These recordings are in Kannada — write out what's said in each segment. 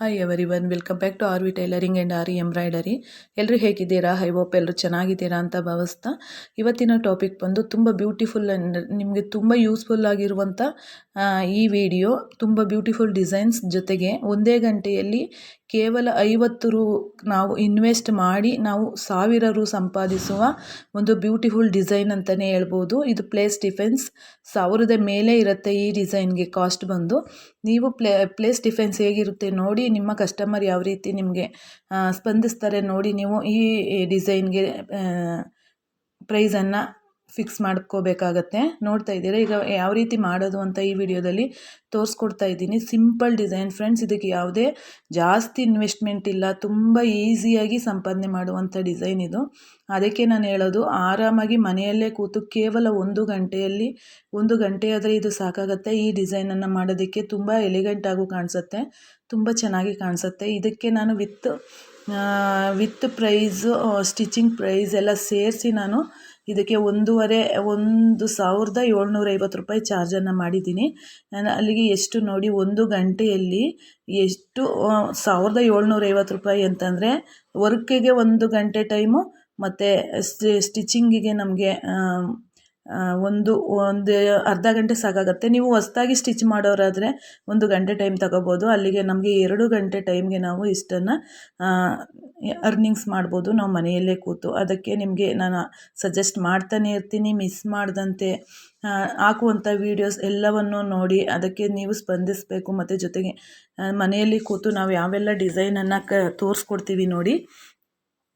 Hi everyone welcome back to R V tailoring and R embroidery ಎಲ್ಲರೂ ಹೇಗಿದ್ದೀರಾ? ಐ ಹೋಪ್ ಎಲ್ಲರೂ ಚೆನ್ನಾಗಿದ್ದೀರಾ ಅಂತ ಭಾವಿಸ್ತಾ. ಇವತ್ತಿನ ಟಾಪಿಕ್ ಬಂದು ತುಂಬ ಬ್ಯೂಟಿಫುಲ್ ನಿಮಗೆ ತುಂಬ ಯೂಸ್ಫುಲ್ ಆಗಿರುವಂಥ ಈ ವಿಡಿಯೋ ತುಂಬ ಬ್ಯೂಟಿಫುಲ್ ಡಿಸೈನ್ಸ್ ಜೊತೆಗೆ ಒಂದೇ ಗಂಟೆಯಲ್ಲಿ ಕೇವಲ ಐವತ್ತು ರು ನಾವು ಇನ್ವೆಸ್ಟ್ ಮಾಡಿ ನಾವು ಸಾವಿರ ರು ಸಂಪಾದಿಸುವ ಒಂದು ಬ್ಯೂಟಿಫುಲ್ ಡಿಸೈನ್ ಅಂತಲೇ ಹೇಳ್ಬೋದು. ಇದು ಪ್ಲೇಸ್ ಡಿಫೆನ್ಸ್ ಸಾವಿರದ ಮೇಲೆ ಇರುತ್ತೆ ಈ ಡಿಸೈನ್ಗೆ ಕಾಸ್ಟ್ ಬಂದು. ನೀವು ಪ್ಲೇ ಪ್ಲೇಸ್ ಡಿಫೆನ್ಸ್ ಹೇಗಿರುತ್ತೆ ನೋಡಿ ನಿಮ್ಮ ಕಸ್ಟಮರ್ ಯಾವ ರೀತಿ ನಿಮಗೆ ಸ್ಪಂದಿಸ್ತಾರೆ ನೋಡಿ ನೀವು ಈ ಡಿಸೈನ್ಗೆ ಪ್ರೈಸನ್ನು ಫಿಕ್ಸ್ ಮಾಡ್ಕೋಬೇಕಾಗತ್ತೆ. ನೋಡ್ತಾ ಇದ್ದೀರಾ? ಈಗ ಯಾವ ರೀತಿ ಮಾಡೋದು ಅಂತ ಈ ವಿಡಿಯೋದಲ್ಲಿ ತೋರಿಸ್ಕೊಡ್ತಾ ಇದ್ದೀನಿ. ಸಿಂಪಲ್ ಡಿಸೈನ್ ಫ್ರೆಂಡ್ಸ್ ಇದಕ್ಕೆ ಯಾವುದೇ ಜಾಸ್ತಿ ಇನ್ವೆಸ್ಟ್ಮೆಂಟ್ ಇಲ್ಲ. ತುಂಬ ಈಸಿಯಾಗಿ ಸಂಪಾದನೆ ಮಾಡುವಂಥ ಡಿಸೈನ್ ಇದು. ಅದಕ್ಕೆ ನಾನು ಹೇಳೋದು, ಆರಾಮಾಗಿ ಮನೆಯಲ್ಲೇ ಕೂತು ಕೇವಲ ಒಂದು ಗಂಟೆಯಲ್ಲಿ, ಒಂದು ಗಂಟೆ ಆದರೆ ಇದು ಸಾಕಾಗತ್ತೆ. ಈ ಡಿಸೈನನ್ನು ಮಾಡೋದಕ್ಕೆ ತುಂಬ ಎಲಿಗೆಂಟ್ ಆಗು ಕಾಣಿಸುತ್ತೆ. ತುಂಬ ಚೆನ್ನಾಗಿ ಕಾಣಿಸುತ್ತೆ. ಇದಕ್ಕೆ ನಾನು with with price stitching price ಎಲ್ಲ ಸೇರಿಸಿ ನಾನು ಇದಕ್ಕೆ ಒಂದೂವರೆ, ಒಂದು ಸಾವಿರದ ಏಳ್ನೂರ ಐವತ್ತು ರೂಪಾಯಿ ಚಾರ್ಜನ್ನು ಮಾಡಿದ್ದೀನಿ. ನಾನು ಅಲ್ಲಿಗೆ ಎಷ್ಟು ನೋಡಿ ಒಂದು ಗಂಟೆಯಲ್ಲಿ ಎಷ್ಟು ಸಾವಿರದ ಏಳ್ನೂರ ಐವತ್ತು ರೂಪಾಯಿ ಅಂತಂದರೆ ವರ್ಕಿಗೆ ಒಂದು ಗಂಟೆ ಟೈಮು, ಮತ್ತು ಸ್ಟಿಚಿಂಗಿಗೆ ನಮಗೆ ಒಂದು ಒಂದು ಅರ್ಧ ಗಂಟೆ ಸಾಕಾಗುತ್ತೆ. ನೀವು ಹೊಸ್ದಾಗಿ ಸ್ಟಿಚ್ ಮಾಡೋರಾದರೆ ಒಂದು ಗಂಟೆ ಟೈಮ್ ತಗೋಬೋದು. ಅಲ್ಲಿಗೆ ನಮಗೆ ಎರಡು ಗಂಟೆ ಟೈಮ್ಗೆ ನಾವು ಇಷ್ಟನ್ನು ಅರ್ನಿಂಗ್ಸ್ ಮಾಡ್ಬೋದು. ನಾವು ಮನೆಯಲ್ಲೇ ಕೂತು ಅದಕ್ಕೆ ನಿಮಗೆ ನಾನು ಸಜೆಸ್ಟ್ ಮಾಡ್ತಾನೆ ಇರ್ತೀನಿ. ಮಿಸ್ ಮಾಡದಂತೆ ಹಾಕುವಂಥ ವೀಡಿಯೋಸ್ ಎಲ್ಲವನ್ನು ನೋಡಿ ಅದಕ್ಕೆ ನೀವು ಸ್ಪಂದಿಸಬೇಕು. ಮತ್ತು ಜೊತೆಗೆ ಮನೆಯಲ್ಲಿ ಕೂತು ನಾವು ಯಾವೆಲ್ಲ ಡಿಸೈನನ್ನು ಕ, ತೋರಿಸ್ಕೊಡ್ತೀವಿ ನೋಡಿ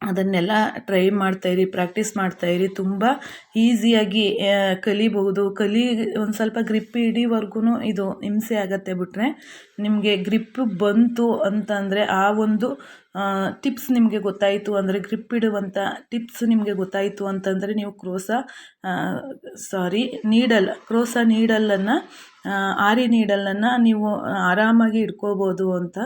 ಅದನ್ನೆಲ್ಲ ಟ್ರೈ ಮಾಡ್ತಾಯಿರಿ ಪ್ರಾಕ್ಟೀಸ್ ಮಾಡ್ತಾಯಿರಿ ತುಂಬ ಈಸಿಯಾಗಿ ಕಲಿಬಹುದು. ಕಲಿ, ಒಂದು ಸ್ವಲ್ಪ ಗ್ರಿಪ್ ಹಿಡಿವರೆಗೂ ಇದು ಹಿಂಸೆ ಆಗತ್ತೆ ಬಿಟ್ಟರೆ ನಿಮಗೆ ಗ್ರಿಪ್ ಬಂತು ಅಂತಂದರೆ ಆ ಒಂದು ಟಿಪ್ಸ್ ನಿಮಗೆ ಗೊತ್ತಾಯಿತು ಅಂದರೆ ಗ್ರಿಪ್ ಇಡುವಂಥ ಟಿಪ್ಸ್ ನಿಮಗೆ ಗೊತ್ತಾಯಿತು ಅಂತಂದರೆ ನೀವು ಕ್ರೋಸ ಸಾರಿ ನೀಡಲ್ ಕ್ರೋಸ ನೀಡಲನ್ನು ಆರಿ ನೀಡಲನ್ನು ನೀವು ಆರಾಮಾಗಿ ಇಟ್ಕೋಬೋದು ಅಂತ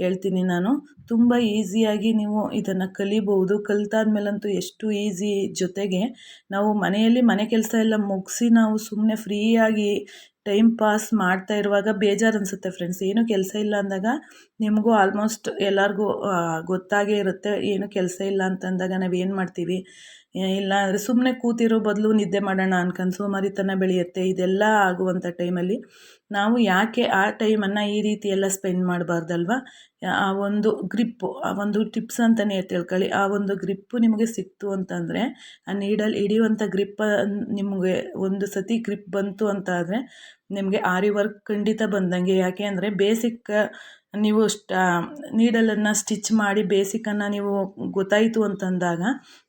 ಹೇಳ್ತೀನಿ ನಾನು. ತುಂಬ ಈಸಿಯಾಗಿ ನೀವು ಇದನ್ನು ಕಲಿಬೋದು ಕಲ್ತಾದ್ಮೇಲಂತೂ ಎಷ್ಟು ಈಸಿ ಜೊತೆಗೆ ನಾವು ಮನೆಯಲ್ಲಿ ಮನೆ ಕೆಲಸ ಎಲ್ಲ ಮುಗಿಸಿ ನಾವು ಸುಮ್ಮನೆ ಫ್ರೀಯಾಗಿ ಟೈಮ್ ಪಾಸ್ ಮಾಡ್ತಾ ಇರುವಾಗ ಬೇಜಾರು ಅನಿಸುತ್ತೆ ಫ್ರೆಂಡ್ಸ್ ಏನು ಕೆಲಸ ಇಲ್ಲ ಅಂದಾಗ ನಿಮಗೂ ಆಲ್ಮೋಸ್ಟ್ ಎಲ್ಲರಿಗೂ ಗೊತ್ತಾಗೇ ಇರುತ್ತೆ, ಏನು ಕೆಲಸ ಇಲ್ಲ ಅಂತಂದಾಗ ನಾವು ಏನು ಮಾಡ್ತೀವಿ? ಇಲ್ಲ ಅಂದರೆ ಸುಮ್ಮನೆ ಕೂತಿರೋ ಬದಲು ನಿದ್ದೆ ಮಾಡೋಣ ಅನ್ಕೊಂಡು ಸೋಮಾರಿತನ ಬೆಳೆಯುತ್ತೆ, ಇದೆಲ್ಲ ಆಗುವಂಥ ಟೈಮಲ್ಲಿ ನಾವು ಯಾಕೆ ಆ ಟೈಮನ್ನು ಈ ರೀತಿ ಎಲ್ಲ ಸ್ಪೆಂಡ್ ಮಾಡಬಾರ್ದಲ್ವ? ಆ ಒಂದು ಗ್ರಿಪ್ಪು ಆ ಒಂದು ಟಿಪ್ಸ್ ಅಂತಲೇ ತಿಳ್ಕೊಳ್ಳಿ. ಆ ಒಂದು ಗ್ರಿಪ್ಪು ನಿಮಗೆ ಸಿಕ್ತು ಅಂತಂದರೆ, ಆ ನೀಡಲ್ಲಿ ಹಿಡಿಯುವಂಥ ಗ್ರಿಪ್ಪ ನಿಮಗೆ ಒಂದು ಸತಿ ಗ್ರಿಪ್ ಬಂತು ಅಂತ ಆದರೆ ನಿಮಗೆ ಆರಿ ವರ್ಕ್ ಖಂಡಿತ ಬಂದಂಗೆ. ಯಾಕೆ ಅಂದರೆ ಬೇಸಿಕ್ ನೀವು ಸ್ಟಾ, ನೀಡಲನ್ನು ಸ್ಟಿಚ್ ಮಾಡಿ ಬೇಸಿಕನ್ನು ನೀವು ಗೊತ್ತಾಯಿತು ಅಂತಂದಾಗ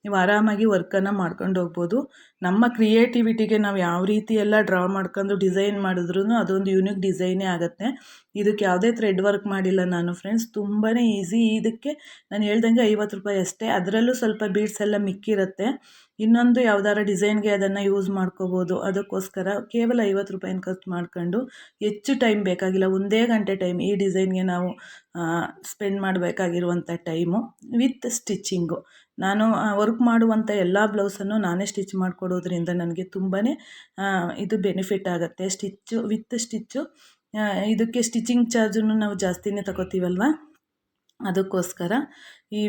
ನೀವು ಆರಾಮಾಗಿ ವರ್ಕನ್ನು ಮಾಡ್ಕೊಂಡು ಹೋಗ್ಬೋದು. ನಮ್ಮ ಕ್ರಿಯೇಟಿವಿಟಿಗೆ ನಾವು ಯಾವ ರೀತಿ ಎಲ್ಲ ಡ್ರಾ ಮಾಡ್ಕೊಂಡು ಡಿಸೈನ್ ಮಾಡಿದ್ರೂ ಅದೊಂದು ಯೂನಿಕ್ ಡಿಸೈನೇ ಆಗುತ್ತೆ. ಇದಕ್ಕೆ ಯಾವುದೇ ಥ್ರೆಡ್ ವರ್ಕ್ ಮಾಡಿಲ್ಲ ನಾನು ಫ್ರೆಂಡ್ಸ್. ತುಂಬಾ ಈಸಿ. ಇದಕ್ಕೆ ನಾನು ಹೇಳ್ದಂಗೆ ಐವತ್ತು ರೂಪಾಯಿ ಅಷ್ಟೇ. ಅದರಲ್ಲೂ ಸ್ವಲ್ಪ ಬೀಡ್ಸ್ ಎಲ್ಲ ಮಿಕ್ಕಿರುತ್ತೆ. ಇನ್ನೊಂದು ಯಾವ್ದಾರ ಡಿಸೈನ್ಗೆ ಅದನ್ನು ಯೂಸ್ ಮಾಡ್ಕೋಬೋದು. ಅದಕ್ಕೋಸ್ಕರ ಕೇವಲ ಐವತ್ತು ರೂಪಾಯಿನ ಖರ್ಚು ಮಾಡ್ಕೊಂಡು ಹೆಚ್ಚು ಟೈಮ್ ಬೇಕಾಗಿಲ್ಲ, ಒಂದೇ ಗಂಟೆ ಟೈಮ್ ಈ ಡಿಸೈನ್ಗೆ ನಾವು ಸ್ಪೆಂಡ್ ಮಾಡಬೇಕಾಗಿರುವಂಥ ಟೈಮು ವಿತ್ ಸ್ಟಿಚ್ಚಿಂಗು. ನಾನು ವರ್ಕ್ ಮಾಡುವಂಥ ಎಲ್ಲ ಬ್ಲೌಸನ್ನು ನಾನೇ ಸ್ಟಿಚ್ ಮಾಡಿಕೊಡೋದ್ರಿಂದ ನನಗೆ ತುಂಬಾ ಇದು ಬೆನಿಫಿಟ್ ಆಗುತ್ತೆ. ಸ್ಟಿಚ್ಚು, ವಿತ್ ಸ್ಟಿಚ್ಚು ಇದಕ್ಕೆ ಸ್ಟಿಚಿಂಗ್ ಚಾರ್ಜನ್ನು ನಾವು ಜಾಸ್ತಿನೇ ತಗೋತೀವಲ್ವ? ಅದಕ್ಕೋಸ್ಕರ ಈ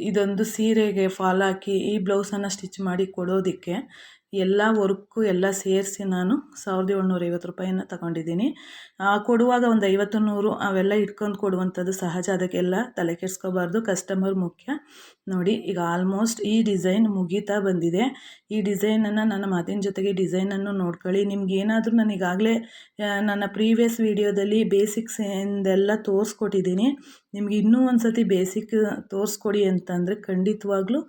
ಇದೊಂದು ಸೀರೆಗೆ ಫಾಲ್ ಹಾಕಿ ಈ ಬ್ಲೌಸನ್ನು ಸ್ಟಿಚ್ ಮಾಡಿ ಕೊಡೋದಕ್ಕೆ ಎಲ್ಲ ವರ್ಕು ಎಲ್ಲ ಸೇರಿಸಿ ನಾನು ಸಾವಿರದ ಏಳ್ನೂರ ಐವತ್ತು ರೂಪಾಯಿನ ತಗೊಂಡಿದ್ದೀನಿ ಕೊಡುವಾಗ ಒಂದು ಐವತ್ತು ನೂರು ಅವೆಲ್ಲ ಇಟ್ಕೊಂಡು ಕೊಡುವಂಥದ್ದು ಸಹಜ. ಅದಕ್ಕೆಲ್ಲ ತಲೆ ಕೆಡಿಸ್ಕೋಬಾರ್ದು. ಕಸ್ಟಮರ್ ಮುಖ್ಯ. ನೋಡಿ, ಈಗ ಆಲ್ಮೋಸ್ಟ್ ಈ ಡಿಸೈನ್ ಮುಗೀತಾ ಬಂದಿದೆ. ಈ ಡಿಸೈನನ್ನು ನನ್ನ ಮಾತಿನ ಜೊತೆಗೆ ಡಿಸೈನನ್ನು ನೋಡ್ಕೊಳ್ಳಿ. ನಿಮ್ಗೆ ಏನಾದರೂ ನಾನು ಈಗಾಗಲೇ ನನ್ನ ಪ್ರೀವಿಯಸ್ ವೀಡಿಯೋದಲ್ಲಿ ಬೇಸಿಕ್ಸ್ ಎಂದೆಲ್ಲ ತೋರಿಸ್ಕೊಟ್ಟಿದ್ದೀನಿ. ನಿಮ್ಗೆ ಇನ್ನೂ ಒಂದು ಸತಿ ಬೇಸಿಕ್ ತೋರಿಸ್ಕೊಡಿ ಅಂತಂದರೆ ಖಂಡಿತವಾಗ್ಲೂ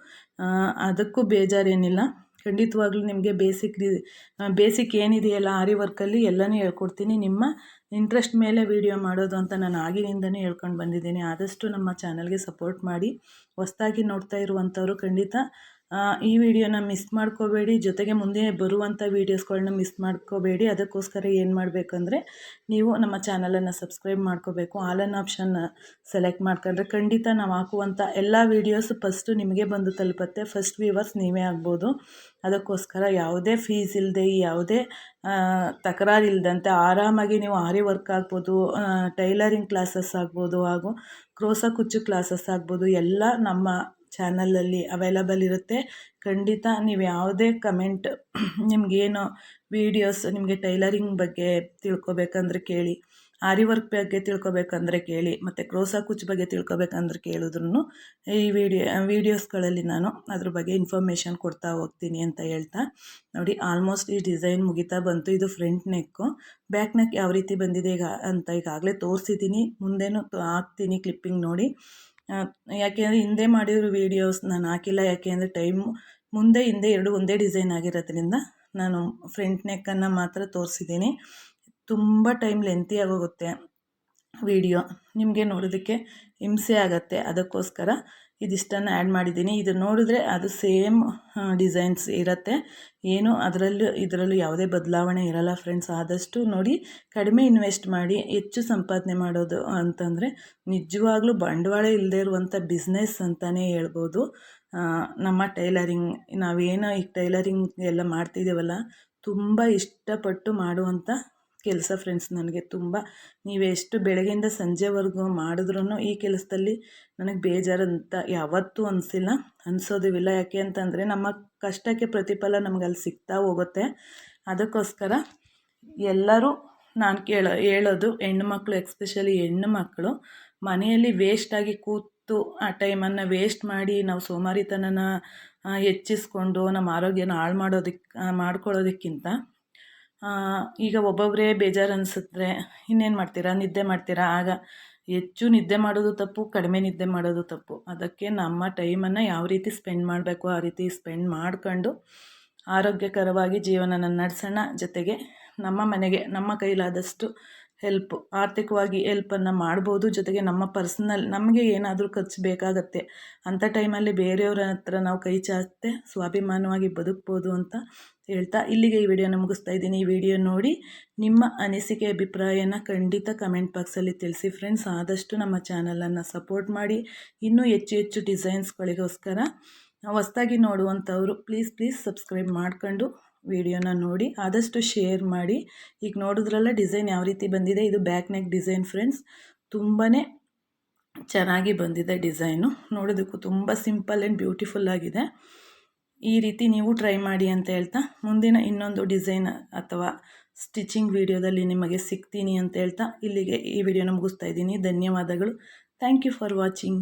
ಅದಕ್ಕೂ ಬೇಜಾರೇನಿಲ್ಲ. ಖಂಡಿತವಾಗ್ಲೂ ನಿಮಗೆ ಬೇಸಿಕ್ ಬೇಸಿಕ್ ಏನಿದೆಯಲ್ಲ ಆರಿ ವರ್ಕಲ್ಲಿ ಎಲ್ಲನೂ ಹೇಳ್ಕೊಡ್ತೀನಿ. ನಿಮ್ಮ ಇಂಟ್ರೆಸ್ಟ್ ಮೇಲೆ ವೀಡಿಯೋ ಮಾಡೋದು ಅಂತ ನಾನು ಆಗಿನಿಂದನೇ ಹೇಳ್ಕೊಂಡು ಬಂದಿದ್ದೀನಿ. ಆದಷ್ಟು ನಮ್ಮ ಚಾನಲ್ಗೆ ಸಪೋರ್ಟ್ ಮಾಡಿ. ಹೊಸ್ದಾಗಿ ನೋಡ್ತಾ ಇರುವಂಥವ್ರು ಖಂಡಿತ ಈ ವಿಡಿಯೋನ ಮಿಸ್ ಮಾಡ್ಕೋಬೇಡಿ. ಜೊತೆಗೆ ಮುಂದೆ ಬರುವಂಥ ವೀಡಿಯೋಸ್ಗಳನ್ನ ಮಿಸ್ ಮಾಡ್ಕೋಬೇಡಿ. ಅದಕ್ಕೋಸ್ಕರ ಏನು ಮಾಡಬೇಕಂದ್ರೆ, ನೀವು ನಮ್ಮ ಚಾನಲನ್ನು ಸಬ್ಸ್ಕ್ರೈಬ್ ಮಾಡ್ಕೋಬೇಕು. ಆಲ್ ಆಪ್ಷನ್ ಸೆಲೆಕ್ಟ್ ಮಾಡ್ಕೊಂಡ್ರೆ ಖಂಡಿತ ನಾವು ಹಾಕುವಂಥ ಎಲ್ಲ ವೀಡಿಯೋಸ್ ಫಸ್ಟು ನಿಮಗೆ ಬಂದು ತಲುಪತ್ತೆ. ಫಸ್ಟ್ ವ್ಯೂವರ್ಸ್ ನೀವೇ ಆಗ್ಬೋದು. ಅದಕ್ಕೋಸ್ಕರ ಯಾವುದೇ ಫೀಸ್ ಇಲ್ಲದೆ ಯಾವುದೇ ತಕರಾರು ಇಲ್ಲದಂತೆ ಆರಾಮಾಗಿ ನೀವು ಆರಿ ವರ್ಕ್ ಆಗ್ಬೋದು ಟೈಲರಿಂಗ್ ಕ್ಲಾಸಸ್ ಆಗ್ಬೋದು ಹಾಗೂ ಕ್ರೋಸ ಕುಚ್ಚು ಕ್ಲಾಸಸ್ ಆಗ್ಬೋದು, ಎಲ್ಲ ನಮ್ಮ ಚಾನಲಲ್ಲಿ ಅವೈಲಬಲ್ ಇರುತ್ತೆ. ಖಂಡಿತ ನೀವು ಯಾವುದೇ ಕಮೆಂಟ್ ನಿಮಗೇನು ವೀಡಿಯೋಸ್ ನಿಮಗೆ ಟೈಲರಿಂಗ್ ಬಗ್ಗೆ ತಿಳ್ಕೊಬೇಕಂದ್ರೆ ಕೇಳಿ ಆರಿ ವರ್ಕ್ ಬಗ್ಗೆ ತಿಳ್ಕೊಬೇಕಂದ್ರೆ ಕೇಳಿ, ಮತ್ತು ಕ್ರೋಸಾ ಕುಚ್ ಬಗ್ಗೆ ತಿಳ್ಕೊಬೇಕಂದ್ರೆ ಕೇಳಿದ್ರು ಈ ವಿಡಿಯೋ ವೀಡಿಯೋಸ್ಗಳಲ್ಲಿ ನಾನು ಅದ್ರ ಬಗ್ಗೆ ಇನ್ಫಾರ್ಮೇಷನ್ ಕೊಡ್ತಾ ಹೋಗ್ತೀನಿ ಅಂತ ಹೇಳ್ತಾ. ನೋಡಿ ಆಲ್ಮೋಸ್ಟ್ ಈ ಡಿಸೈನ್ ಮುಗಿತಾ ಬಂತು. ಇದು ಫ್ರಂಟ್ ನೆಕ್ಕು ಬ್ಯಾಕ್ ನೆಕ್ ಯಾವ ರೀತಿ ಬಂದಿದೆ ಈಗ ಅಂತ ಈಗಾಗಲೇ ತೋರಿಸಿದ್ದೀನಿ. ಮುಂದೆನೂ ಹಾಕ್ತೀನಿ ಕ್ಲಿಪ್ಪಿಂಗ್ ನೋಡಿ. ಯಾಕೆಂದರೆ ಹಿಂದೆ ಮಾಡಿರೋ ವೀಡಿಯೋಸ್ ನಾನು ಹಾಕಿಲ್ಲ. ಯಾಕೆ ಅಂದರೆ ಟೈಮ್ ಮುಂದೆ, ಹಿಂದೆ ಎರಡು ಒಂದೇ ಡಿಸೈನ್ ಆಗಿರೋದ್ರಿಂದ ನಾನು ಫ್ರಂಟ್ ನೆಕ್ಕನ್ನು ಮಾತ್ರ ತೋರಿಸಿದ್ದೀನಿ. ತುಂಬ ಟೈಮ್ ಲೆಂತಿ ಆಗೋಗುತ್ತೆ ವಿಡಿಯೋ ನಿಮಗೆ ನೋಡೋದಕ್ಕೆ ಹಿಂಸೆ ಆಗುತ್ತೆ. ಅದಕ್ಕೋಸ್ಕರ ಇದಿಷ್ಟನ್ನು ಆ್ಯಡ್ ಮಾಡಿದ್ದೀನಿ. ಇದು ನೋಡಿದ್ರೆ ಅದು ಸೇಮ್ ಡಿಸೈನ್ಸ್ ಇರುತ್ತೆ. ಏನು, ಅದರಲ್ಲೂ, ಇದರಲ್ಲೂ ಯಾವುದೇ ಬದಲಾವಣೆ ಇರಲ್ಲ ಫ್ರೆಂಡ್ಸ್ ಆದಷ್ಟು ನೋಡಿ, ಕಡಿಮೆ ಇನ್ವೆಸ್ಟ್ ಮಾಡಿ, ಹೆಚ್ಚು ಸಂಪಾದನೆ ಮಾಡೋದು ಅಂತಂದರೆ ನಿಜವಾಗ್ಲೂ ಬಂಡವಾಳ ಇಲ್ಲದೆ ಇರುವಂಥ ಬಿಸ್ನೆಸ್ ಅಂತಲೇ ಹೇಳ್ಬೋದು. ನಮ್ಮ ಟೈಲರಿಂಗ್ ನಾವೇನೋ ಈಗ ಟೈಲರಿಂಗ್ ಎಲ್ಲ ಮಾಡ್ತಿದ್ದೇವಲ್ಲ, ತುಂಬ ಇಷ್ಟಪಟ್ಟು ಮಾಡುವಂಥ ಕೆಲಸ ಫ್ರೆಂಡ್ಸ್ ನನಗೆ ತುಂಬ. ನೀವೆಷ್ಟು ಬೆಳಗ್ಗೆಯಿಂದ ಸಂಜೆವರೆಗೂ ಮಾಡಿದ್ರೂ ಈ ಕೆಲಸದಲ್ಲಿ ನನಗೆ ಬೇಜಾರಂತ ಯಾವತ್ತೂ ಅನಿಸಿಲ್ಲ. ಅನಿಸೋದು ಇಲ್ಲ ಯಾಕೆ ಅಂತಂದರೆ ನಮ್ಮ ಕಷ್ಟಕ್ಕೆ ಪ್ರತಿಫಲ ನಮ್ಗೆ ಅಲ್ಲಿ ಸಿಗ್ತಾ ಹೋಗುತ್ತೆ. ಅದಕ್ಕೋಸ್ಕರ ಎಲ್ಲರೂ ನಾನು ಕೇಳೋ, ಹೇಳೋದು ಹೆಣ್ಣು ಮಕ್ಕಳು ಎಕ್ಸ್ಪೆಷಲಿ ಹೆಣ್ಣು ಮಕ್ಕಳು ಮನೆಯಲ್ಲಿ ವೇಸ್ಟಾಗಿ ಕೂತು ಆ ಟೈಮನ್ನು ವೇಸ್ಟ್ ಮಾಡಿ ನಾವು ಸೋಮಾರಿತನನ ಹೆಚ್ಚಿಸ್ಕೊಂಡು ನಮ್ಮ ಆರೋಗ್ಯನ ಹಾಳು ಮಾಡೋದಕ್ಕೆ ಮಾಡ್ಕೊಳ್ಳೋದಕ್ಕಿಂತ ಈಗ ಒಬ್ಬೊಬ್ಬರೇ ಬೇಜಾರು ಅನಿಸಿದ್ರೆ ಇನ್ನೇನು ಮಾಡ್ತೀರಾ? ನಿದ್ದೆ ಮಾಡ್ತೀರಾ? ಆಗ ಹೆಚ್ಚು ನಿದ್ದೆ ಮಾಡೋದು ತಪ್ಪು, ಕಡಿಮೆ ನಿದ್ದೆ ಮಾಡೋದು ತಪ್ಪು. ಅದಕ್ಕೆ ನಮ್ಮ ಟೈಮನ್ನು ಯಾವ ರೀತಿ ಸ್ಪೆಂಡ್ ಮಾಡಬೇಕು, ಆ ರೀತಿ ಸ್ಪೆಂಡ್ ಮಾಡ್ಕೊಂಡು ಆರೋಗ್ಯಕರವಾಗಿ ಜೀವನನ ನಡೆಸೋಣ. ಜೊತೆಗೆ ನಮ್ಮ ಮನೆಗೆ, ನಮ್ಮ ಕೈಲಾದಷ್ಟು ಹೆಲ್ಪ್ ಆರ್ಥಿಕವಾಗಿ ಹೆಲ್ಪನ್ನು ಮಾಡ್ಬೋದು. ಜೊತೆಗೆ ನಮ್ಮ ಪರ್ಸ್ನಲ್ ನಮಗೆ ಏನಾದರೂ ಖರ್ಚು ಬೇಕಾಗತ್ತೆ. ಅಂಥ ಟೈಮಲ್ಲಿ ಬೇರೆಯವರ ಹತ್ರ ನಾವು ಕೈ ಚಾಚದೆ ಸ್ವಾಭಿಮಾನವಾಗಿ ಬದುಕ್ಬೋದು ಅಂತ ಹೇಳ್ತಾ ಇಲ್ಲಿಗೆ ಈ ವಿಡಿಯೋನ ಮುಗಿಸ್ತಾ ಇದ್ದೀನಿ. ಈ ವಿಡಿಯೋ ನೋಡಿ ನಿಮ್ಮ ಅನಿಸಿಕೆ, ಅಭಿಪ್ರಾಯನ ಖಂಡಿತ ಕಮೆಂಟ್ ಬಾಕ್ಸಲ್ಲಿ ತಿಳಿಸಿ ಫ್ರೆಂಡ್ಸ್ ಆದಷ್ಟು ನಮ್ಮ ಚಾನಲನ್ನು ಸಪೋರ್ಟ್ ಮಾಡಿ. ಇನ್ನೂ ಹೆಚ್ಚು ಹೆಚ್ಚು ಡಿಸೈನ್ಸ್ಗಳಿಗೋಸ್ಕರ ಹೊಸ್ದಾಗಿ ನೋಡುವಂಥವ್ರು ಪ್ಲೀಸ್ ಪ್ಲೀಸ್ ಸಬ್ಸ್ಕ್ರೈಬ್ ಮಾಡ್ಕೊಂಡು ವಿಡಿಯೋನ ನೋಡಿ, ಆದಷ್ಟು ಶೇರ್ ಮಾಡಿ. ಈಗ ನೋಡಿದ್ರಲ್ಲ, ಡಿಸೈನ್ ಯಾವ ರೀತಿ ಬಂದಿದೆ? ಇದು ಬ್ಯಾಕ್ ನೆಕ್ ಡಿಸೈನ್ ಫ್ರೆಂಡ್ಸ್. ತುಂಬಾ ಚೆನ್ನಾಗಿ ಬಂದಿದೆ ಡಿಸೈನು. ನೋಡೋದಕ್ಕೂ ತುಂಬ ಸಿಂಪಲ್ ಆ್ಯಂಡ್ ಬ್ಯೂಟಿಫುಲ್ ಆಗಿದೆ. ಈ ರೀತಿ ನೀವು ಟ್ರೈ ಮಾಡಿ ಅಂತ ಹೇಳ್ತಾ, ಮುಂದಿನ ಇನ್ನೊಂದು ಡಿಸೈನ್ ಅಥವಾ ಸ್ಟಿಚಿಂಗ್ ವಿಡಿಯೋದಲ್ಲಿ ನಿಮಗೆ ಸಿಗ್ತೀನಿ ಅಂತ ಹೇಳ್ತಾ, ಇಲ್ಲಿಗೆ ಈ ವಿಡಿಯೋನ ಮುಗಿಸ್ತಾ ಇದ್ದೀನಿ. ಧನ್ಯವಾದಗಳು. Thank you for watching.